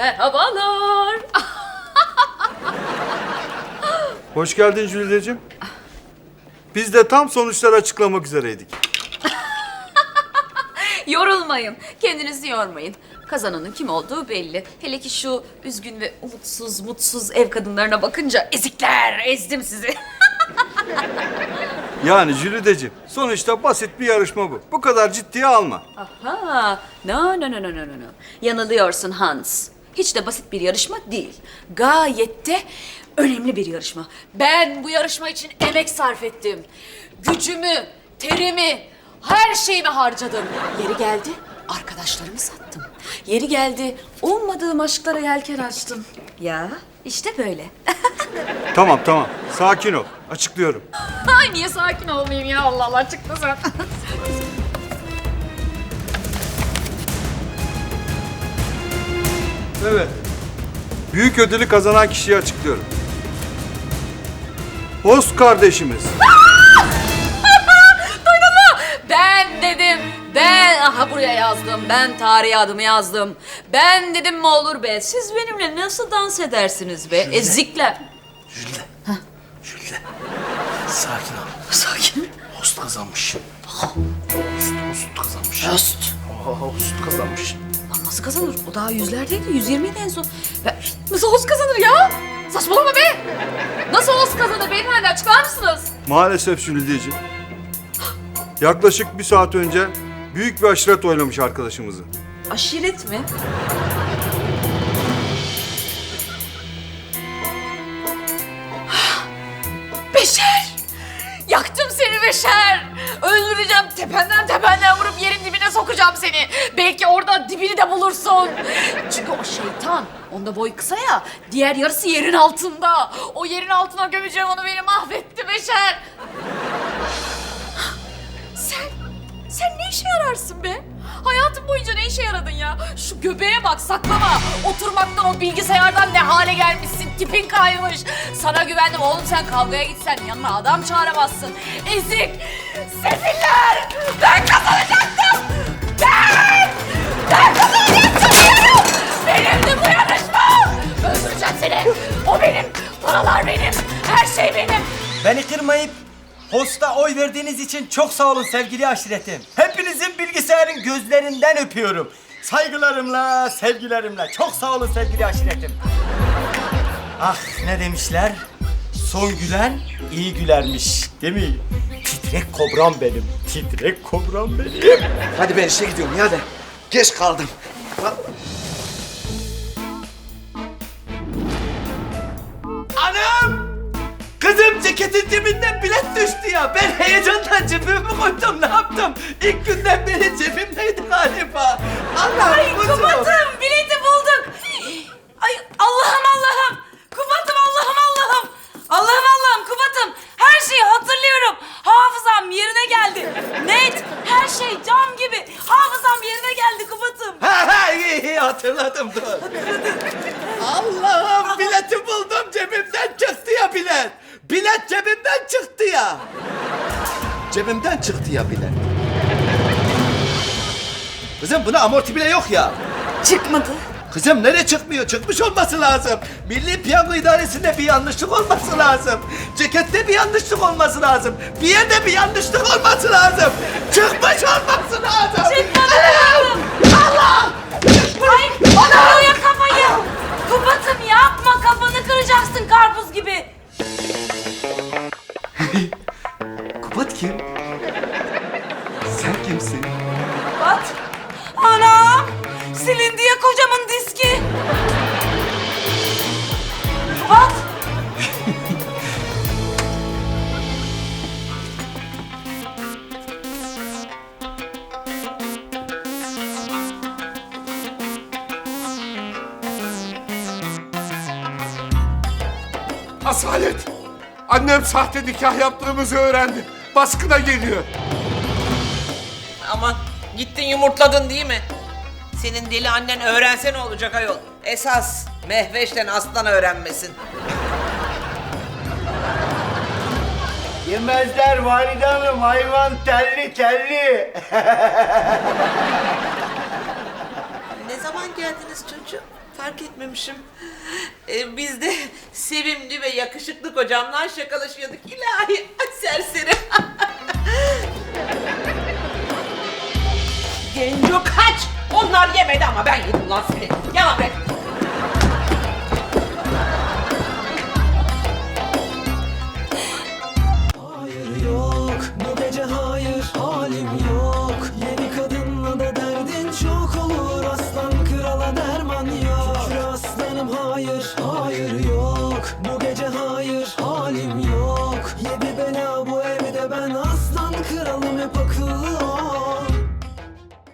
Merhabalar. Hoş geldin Jülideciğim. Biz de tam sonuçları açıklamak üzereydik. Yorulmayın. Kendinizi yormayın. Kazananın kim olduğu belli. Hele ki şu üzgün ve umutsuz, mutsuz ev kadınlarına bakınca ezikler, ezdim sizi. Yani Jülideciğim, sonuçta basit bir yarışma bu. Bu kadar ciddiye alma. Aha, no, no, no, no, no, no, no. Yanılıyorsun Hans. Hiç de basit bir yarışma değil. Gayet de önemli bir yarışma. Ben bu yarışma için emek sarf ettim. Gücümü, terimi, her şeyimi harcadım. Yeri geldi, arkadaşlarımı sattım. Yeri geldi, ummadığım aşklara yelken açtım. Ya, işte böyle. Tamam tamam, sakin ol. Açıklıyorum. Ay niye sakin olmayayım ya Allah Allah çıktı sen. Evet. Büyük ödülü kazanan kişiyi açıklıyorum. Host kardeşimiz. Ben dedim. Ben aha buraya yazdım. Ben tarihe adımı yazdım. Ben dedim mi olur be. Siz benimle nasıl dans edersiniz be? Ezikler. Jülde. Jülde. Sakin ol. Sakin. Host kazanmış. Host, host kazanmış. Host. Host kazanmış. Lan nasıl kazanır? O daha yüzlerdeydi. 120 idi en son. Ben, nasıl host kazanır ya? Saçmalama be. Nasıl host kazanır beyefendi açıklar mısınız? Maalesef Jülideciğim. Yaklaşık bir saat önce büyük bir aşiret oynamış arkadaşımızı. Aşiret mi? Beşer! Yaktım seni Beşer! Öldüreceğim tependen tependen sokacağım seni. Belki orada dibini de bulursun. Çünkü o şeytan, onda boy kısa ya, diğer yarısı yerin altında. O yerin altına gömeceğim onu beni mahvetti Beşer. Sen, sen ne işe yararsın be? Hayatın boyunca ne işe yaradın ya? Şu göbeğe bak saklama. Oturmaktan o bilgisayardan ne hale gelmişsin. Tipin kaymış. Sana güvendim oğlum sen kavgaya gitsen yanına adam çağıramazsın. Ezik. Sefiller. Ben kazanacaktım. Ben. Kazanacaktım diyorum. Benimdi bu yarışma. Öldüreceğim seni. O benim. Paralar benim. Her şey benim. Beni kırmayıp hosta oy verdiğiniz için çok sağ olun sevgili aşiretim. Hepinizin bilgisayarın gözlerinden öpüyorum. Saygılarımla, sevgilerimle. Çok sağ olun sevgili aşiretim. Ah ne demişler? Son gülen iyi gülermiş. Değil mi? Titrek kobram benim. Titrek kobram benim. Hadi ben işe gidiyorum ya de. Geç kaldım. Anam! Kızım ceketin cebinden bilet düştü ya. Ben heyecandan cebime koydum ne yaptım? İlk günden beri cebimdeydi galiba. Allah'ım Ay kuzum. Kubat'ım bileti bulduk. Ay Allah'ım Allah'ım. Kubat'ım Allah'ım Allah'ım. Allah'ım Allah'ım Kubat'ım. Her şeyi hatırlıyorum. Hafızam yerine geldi. Net her şey cam gibi. Hafızam yerine geldi Kubat'ım. Ha ha iyi hatırladım dur. Allah'ım bileti buldum cebimden çıktı ya bilet. Bilet cebimden çıktı ya. Cebimden çıktı ya bile. Kızım buna amorti bile yok ya. Çıkmadı. Kızım nereye çıkmıyor? Çıkmış olması lazım. Milli Piyango İdaresi'nde bir yanlışlık olması lazım. Cekette bir yanlışlık olması lazım. Bir yerde bir yanlışlık olması lazım. Çıkmış kim? Sen kimsin? Kubat. Anam. Silindi ya kocamın diski. Kubat. Asalet! Annem sahte nikah yaptığımızı öğrendi. Baskına geliyor. Aman gittin yumurtladın değil mi? Senin deli annen öğrense ne olacak ayol? Esas Mehveş'ten aslan öğrenmesin. Yemezler valide hanım hayvan telli telli. Ne zaman geldiniz çocuğum? Fark etmemişim. Ee, biz de sevimli ve yakışıklı kocamla şakalaşıyorduk. İlahi serseri. Genco kaç! Onlar yemedi ama ben yedim lan seni. Yalan be. hayır hayır yok. Bu gece hayır halim yok.